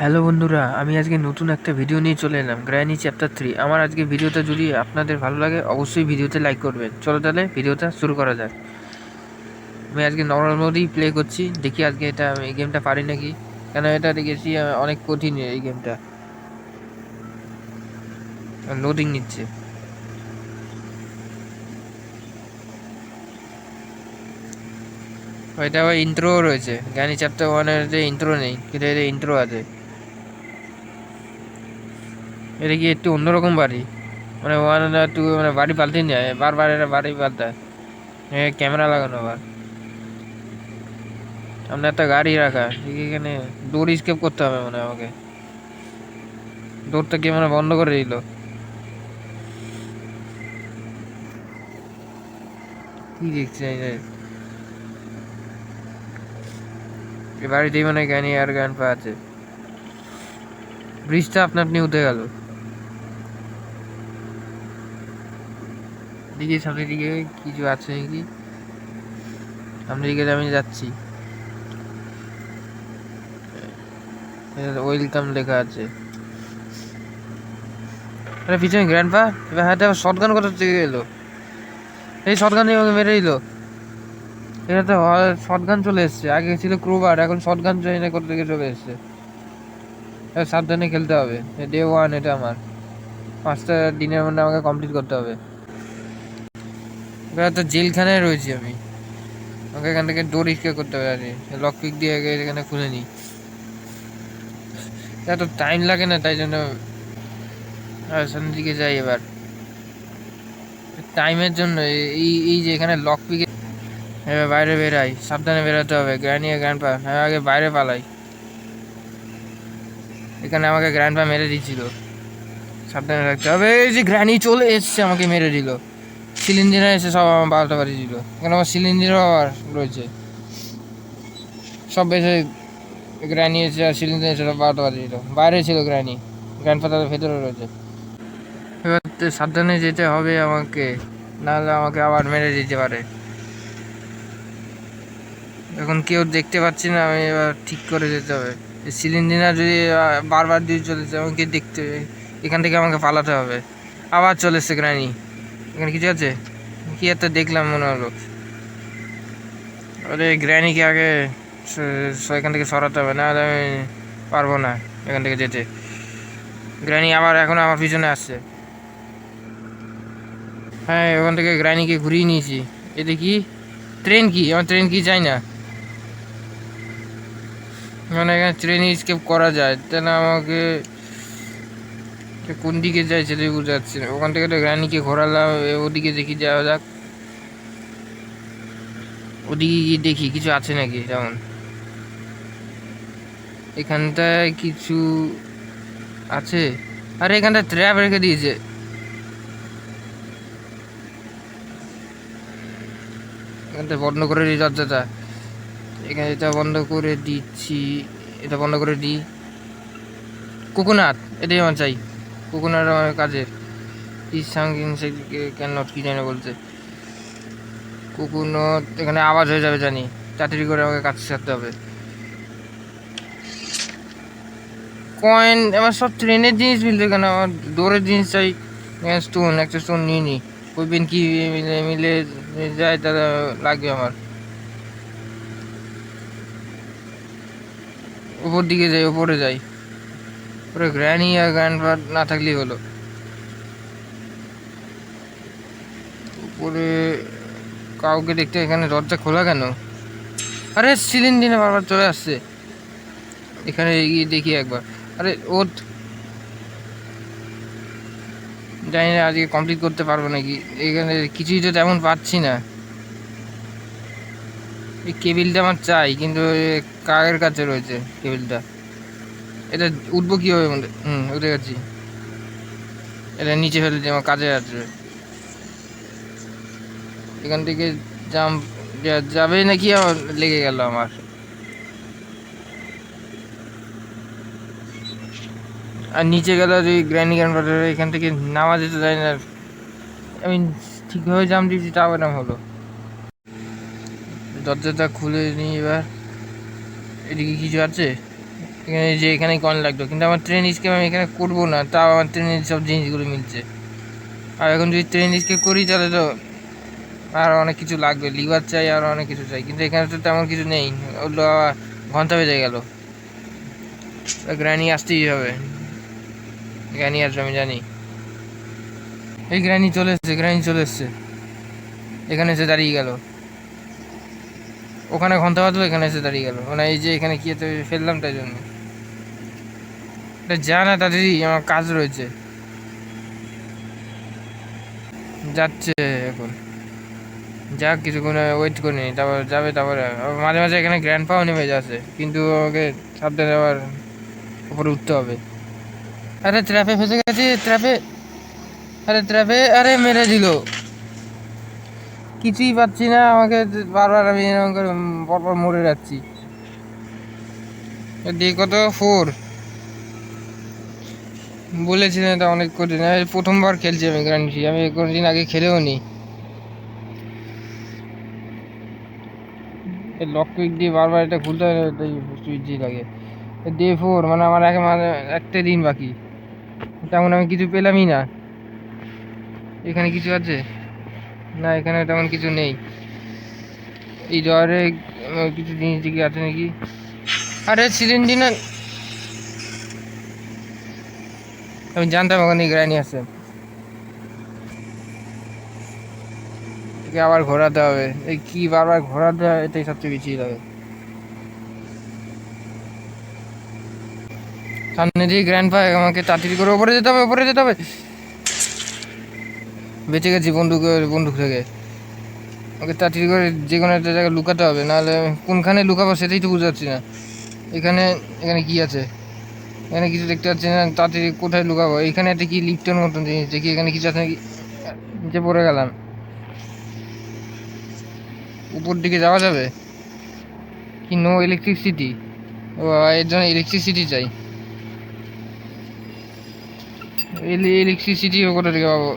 Hello বন্ধুরা, আমি আজকে নতুন একটা ভিডিও নিয়ে চলে এলাম গ্র্যানি চ্যাপ্টার থ্রি আমার আজকে ভিডিওটা যদি আপনাদের ভালো লাগে, অবশ্যই ভিডিওতে লাইক করবেন। চলো তাহলে ভিডিওটা শুরু করা যাক। আমি আজকে নর্মাল প্লে করছি, দেখি আজকে এটা আমি এই গেমটা পারি নাকি? কেন এটা দেখেছি অনেক কঠিন এই গেমটা লোডিং নিচ্ছে। এটা আবার ইন্ট্রো রয়েছে। গ্র্যানি চ্যাপ্টার ওয়ানের যে ইন্ট্রো নেই, কিন্তু এর ইন্ট্রো আছে। এটা কি একটু অন্যরকম বাড়ি? মানে ওয়ান টু মানে বাড়ি পাল্টে নেয়, বারবার এরা বাড়ি পাল্টায়। ক্যামেরা লাগানো আবার। সামনে একটা গাড়ি রাখা এখানে ডোর স্কেপ করতে হবে মানে আমাকে। ডোরটা কে মানে বন্ধ করে দিল? কি দেখছি এ বাড়িতেই মানে জ্ঞানী আর গান পা আছে। ব্রিজটা আপনা আপনি উঠে গেল। দিকে, সামনের দিকে, কিছু আছে নাকি? সামনের দিকে আমি যাচ্ছি। ওয়েলকাম লেখা আছে। আরে, পিছনে গ্র্যান্ড পা এবার হাতে আবার শটগান কোথা থেকে এলো? এই আমাকে মেরে দিল। এটা তো শটগান চলে এসছে। আগে ছিল ক্রোবার এখন শটগান চাইনা কোথা থেকে চলে এসছে? সাবধানে খেলতে হবে। ডে ওয়ান এটা আমার। পাঁচটা দিনের মধ্যে আমাকে কমপ্লিট করতে হবে। এবার তো জেলখানায় রয়েছি আমি। আমাকে এখান থেকে ডোর ইস্কে করতে হবে আরে লক পিক দিয়ে আগে এখানে খুলে নিই। এত টাইম লাগে না, তাই জন্য সামনের দিকে যাই এবার। টাইমের জন্য এই- এই যে এখানে লক পিকে এবার বাইরে বেরাই। সাবধানে বেরোতে হবে। গ্র্যান্ড গ্র্যান্ড পা হ্যাঁ আগে বাইরে পালাই। এখানে আমাকে গ্র্যান্ড পা মেরে দিচ্ছিল। সাবধানে রাখতে হবে। এই যে গ্র্যানি চলে এসছে, আমাকে মেরে দিল। সিলিন্ডার এসে সব আমার বারোটা বাড়ি দিল। এখানে আমার সিলিন্ডারও আবার রয়েছে। সব বেশি গ্র্যানি এসে আর সিলিন্ডার এসে সব বারোটা বাড়ি দিল। বাইরে ছিল গ্র্যানি গ্র্যান্ড ফাদার ভেতরে রয়েছে। এবার সাবধানে যেতে হবে আমাকে। নাহলে আমাকে আবার মেরে দিতে পারে। এখন কেউ দেখতে পাচ্ছি না, আমি এবার ঠিক করে যেতে হবে। সিলিন্ডার যদি বারবার দিয়ে চলেছে, আমাকে দেখতে, এখান থেকে আমাকে পালাতে হবে। আবার চলে এসছে গ্রানি। এখানে কিছু আছে? কি একটা দেখলাম মনে হলো? আরে গ্র্যানিকে আগে এখান থেকে সরাতে হবে না আমি পারব না এখান থেকে যেতে। গ্র্যানি আবার এখন আমার পিছনে আসছে। হ্যাঁ ওখান থেকে গ্র্যানিকে ঘুরিয়ে নিয়েছি। এটা কি ট্রেন কি? আমার ট্রেন কি চাই না। মানে এখানে ট্রেন স্কেপ করা যায়, তাহলে আমাকে কোন দিকে যায় সেটা বুঝতে পারছি না। ওখান থেকে তো গ্রানিকে ঘোরালাম ওদিকে দেখি যাওয়া যাক। ওদিকে গিয়ে দেখি, কিছু আছে নাকি যেমন। এখানটায় কিছু আছে? আরে এখানটা ট্র্যাপ রেখে দিয়েছে। এখানটা বন্ধ করে দিই, দরজাটা। এখানে এটা বন্ধ করে দিচ্ছি, এটা বন্ধ করে দিই। কোকোনাট এটাই আমার চাই। কোকোনাট কাজের। ইস সাংকিং কেন, কি জানি বলছে। কোকোনট, এখানে আওয়াজ হয়ে যাবে জানি। তাড়াতাড়ি করে আমাকে কাজ সারতে হবে। কয়েন, আমার সব ট্রেনের জিনিস মিলছে কেন আমার দৌড়ের জিনিস চাই স্টোন একটা স্টোন নিয়ে নিই ওই বিন কি মিলে মিলে যায় তাহলে লাগবে আমার। উপর দিকে যাই, উপরে যাই। উপরে গ্র্যানি আর গ্র্যান্ডফার না থাকলেই হলো। উপরে কাউকে দেখতে এখানে দরজা খোলা কেন? আরে সিলিন্ডিনে বারবার চলে আসছে। এখানে গিয়ে দেখি একবার। আরে ওর জানি না, আজকে কমপ্লিট করতে পারব নাকি। এখানে কিছুই তো তেমন পাচ্ছি না। এই কেবিলটা আমার চাই, কিন্তু কাকের কাছে রয়েছে কেবিলটা? এটা উঠবো কীভাবে মনে- হুম, উঠে গেছি। এটা নিচে ফেলে দিয়ে আমার কাজে আসবে। এখান থেকে জাম যাবে নাকি আমার লেগে গেল আমার। আর নিচে গেলে ওই গ্র্যান্ড গ্র্যান্ড এখান থেকে নামা যেতে যায় না। আমি ঠিকভাবে জাম দিয়েছি, তাও এরম হলো। দরজাটা খুলে নিই এবার। এদিকে কিছু আছে? যে এখানে কয়েন লাগতো। কিন্তু আমার ট্রেন স্কেপ আমি এখানে করব না, তাও আমার ট্রেনের সব জিনিসগুলো মিলছে। আর এখন যদি ট্রেন স্কেপ করি, তাহলে তো আর অনেক কিছু লাগবে। লিভার চাই, আর অনেক কিছু চাই। কিন্তু এখানে তো তেমন কিছু নেই। ওগুলো ঘণ্টা বেজে গেল। গ্রানি আসতেই হবে। গ্রানি আসবে, আমি জানি। এই গ্রানি চলে এসছে গ্রানি চলে এসছে। এখানে এসে দাঁড়িয়ে গেল। ওখানে ঘণ্টা বাজলো, এখানে এসে দাঁড়িয়ে গেল। মানে এই যে এখানে কি ফেললাম তাই জন্য। যা না তাড়াতাড়ি আমার কাজ রয়েছে। যাচ্ছে এখন। যাক, কিছুক্ষণ ওয়েট করে নি তারপর যাবে, তারপরে। মাঝে মাঝে এখানে গ্র্যান্ড পাও নেমে যাচ্ছে, কিন্তু আমাকে সাবধানে আবার উপরে উঠতে হবে। আরে ট্র্যাপে ফেসে গেছে ট্র্যাপে আরে ট্র্যাপে আরে, মেরে দিল। কিছুই পাচ্ছি না, আমাকে বারবার আমি এরকম করে পরপর মরে যাচ্ছি। দিয়ে কত ফোর বলেছিলেন এটা অনেক কঠিন। আমি প্রথমবার খেলছি আমি গ্রান্ডি, আমি কোনোদিন আগে খেলেও নি লক কুইক দিয়ে বারবার এটা খুলতে হয়, এটাই লাগে। ডে ফোর মানে আমার এক মানে একটা দিন বাকি। তেমন আমি কিছু পেলামই না। এখানে কিছু আছে? না, এখানে তেমন কিছু নেই। এই ডরে কিছু জিনিস কি আছে নাকি? আরে সিলিন্ডি না আমি জানতাম ওখানে গ্রানি আছে। আবার ঘোরাতে হবে। এই কি বারবার ঘোরাতে হয়, এটাই সবচেয়ে বেশি লাগে। সামনে দিয়ে গ্র্যান্ড পাই আমাকে তাড়াতাড়ি করে ওপরে যেতে হবে, ওপরে যেতে হবে। বেঁচে গেছি বন্দুক বন্দুক থেকে। ওকে তাড়াতাড়ি করে যে কোনো একটা জায়গায় লুকাতে হবে, নাহলে কোনখানে লুকাবো সেটাই তো বুঝতে পারছি না। এখানে এখানে কি আছে? এখানে কিছু দেখতে পাচ্ছি না তাড়াতাড়ি কোথায় লুকাবো? এখানে একটা কি লিফটের মতন জিনিস, দেখি এখানে কিছু আছে নাকি? নিচে পড়ে গেলাম। উপর দিকে যাওয়া যাবে? কি নো ইলেকট্রিসিটি ও, এর জন্য ইলেকট্রিসিটি চাই। ইলেকট্রিসিটি কোথা থেকে পাবো?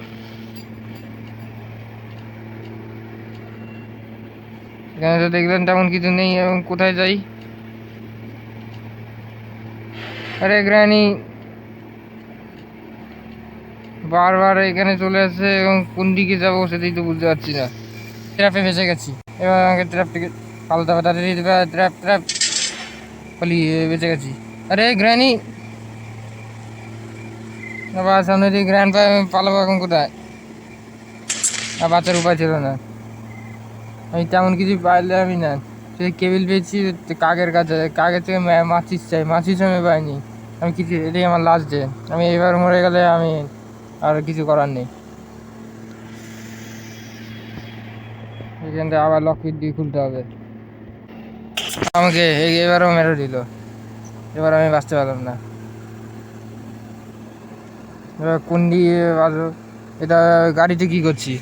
এখানে তো দেখলেন তেমন কিছু নেই, এবং কোথায় যাই? আরে গ্রানি বারবার এখানে চলে আসছে এবং কোন দিকে যাব সেটাই তো বুঝতে পারছি না। ট্র্যাপে ফেসে গেছি। এবার আমাকে ট্র্যাপ থেকে পালাতে হবে তাড়াতাড়ি ট্র্যাপ ট্র্যাপ পালিয়ে বেঁচে গেছি। আরে গ্রানি আবার সামনে দিয়ে গ্র্যান্ড পাই পালাবো এখন কোথায়? আর বাচ্চার উপায় ছিল না। আমি তেমন কিছু পাইলে আমি না। সেই কেবিল পেয়েছি কাকের কাছে কাকের থেকে মাছিস চাই। মাছিস আমি পাইনি। আমি কিছু, এটাই আমার লাস্ট ডে আমি এবার মরে গেলে আমি আর কিছু করার নেই। এখান থেকে আবার লকেট দিয়ে খুলতে হবে। আমাকে এবারও মেরে দিল। এবার আমি বাঁচতে পারলাম না। এবার কোন দিয়ে বাজো এটা গাড়িতে কি করছি?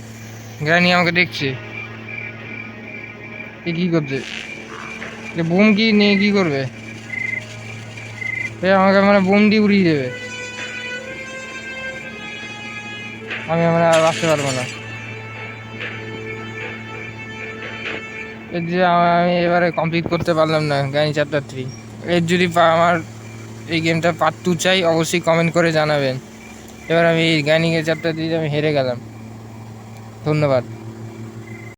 গ্রানি আমাকে দেখছে। এ কি করছে? বোম কি নিয়ে কি করবে? আমাকে মানে বন্দি উড়িয়ে দেবে। আমি মানে আর আসতে পারব না। এর যে আমি এবারে কমপ্লিট করতে পারলাম না, গাড়ি চ্যাপ্টার থ্রি এর যদি আমার এই গেমটা পার্ট টু চাই, অবশ্যই কমেন্ট করে জানাবেন। এবার আমি এই গাইনিংয়ের চ্যাপ্টার দিয়ে আমি হেরে গেলাম। ধন্যবাদ।